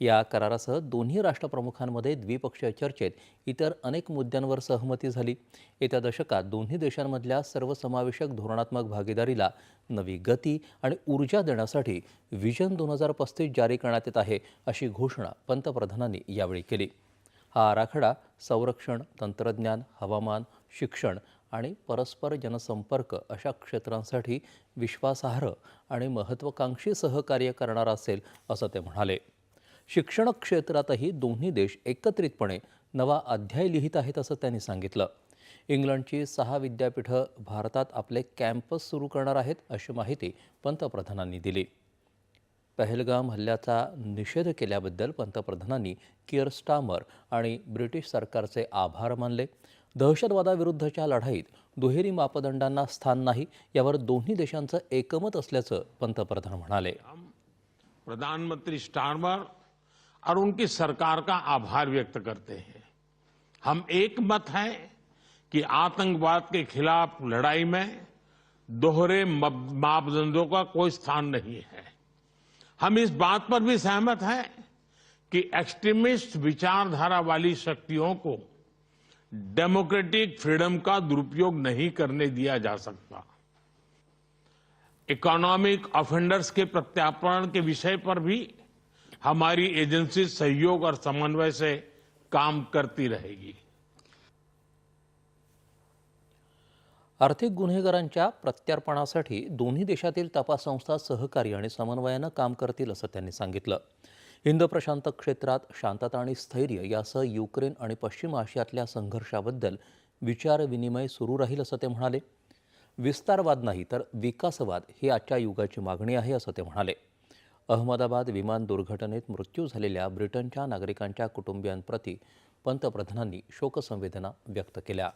या करारासह दोन्ही राष्ट्रप्रमुखांमध्ये द्विपक्षीय चर्चेत इतर अनेक मुद्द्यांवर सहमती झाली. येत्या दशकात दोन्ही देशांमधल्या सर्वसमावेशक धोरणात्मक भागीदारीला नवी गती आणि ऊर्जा देण्यासाठी व्हिजन दोन हजार पस्तीस जारी करण्यात येत आहे अशी घोषणा पंतप्रधानांनी यावेळी केली. हा आराखडा संरक्षण तंत्रज्ञान हवामान शिक्षण आणि परस्पर जनसंपर्क अशा क्षेत्रांसाठी विश्वासार्ह आणि महत्त्वाकांक्षी सहकार्य करणारा असेल असं ते म्हणाले. शिक्षण क्षेत्रातही दोन्ही देश एकत्रितपणे नवा अध्याय लिहित आहेत असं त्यांनी सांगितलं. इंग्लंडची सहा विद्यापीठं भारतात आपले कॅम्पस सुरू करणार आहेत अशी माहिती पंतप्रधानांनी दिली. पहलगाम हल्ल्याचा निषेध केल्याबद्दल पंतप्रधानांनी किअर स्टामर आणि ब्रिटिश सरकारचे आभार मानले. दहशतवादाविरुद्धच्या लढाईत दुहेरी मापदंडांना स्थान नाही यावर दोन्ही देशांचं एकमत असल्याचं पंतप्रधान म्हणाले. प्रधानमंत्री स्टारमर और उनकी सरकार का आभार व्यक्त करते हैं। हम एक मत हैं कि आतंकवाद के खिलाफ लड़ाई में दोहरे मापदंडों का कोई स्थान नहीं है। हम इस बात पर भी सहमत हैं कि एक्सट्रीमिस्ट विचारधारा वाली शक्तियों को डेमोक्रेटिक फ्रीडम का दुरुपयोग नहीं करने दिया जा सकता। इकोनॉमिक ऑफेंडर्स के प्रत्यार्पण के विषय पर भी हमारी एजेंसी सहयोग और समन्वय से काम करती रहेगी। आर्थिक गुन्हेगारांच्या प्रत्यार्पणासाठी दोन्ही देशातील तपास संस्था सहकार्य आणि समन्वयानं काम करतील असं त्यांनी सांगितलं. हिंद प्रशांत क्षेत्रात शांतता आणि स्थैर्य यासह युक्रेन आणि पश्चिम आशियातल्या संघर्षाबद्दल विचारविनिमय सुरू राहील असं ते म्हणाले. विस्तारवाद नाही तर विकासवाद ही आजच्या युगाची मागणी आहे असं ते म्हणाले. अहमदाबाद विमान दुर्घटनेत मृत्यू झालेल्या ब्रिटनच्या नागरिकांच्या कुटुंबियांप्रती पंतप्रधानांनी शोकसंवेदना व्यक्त केल्या.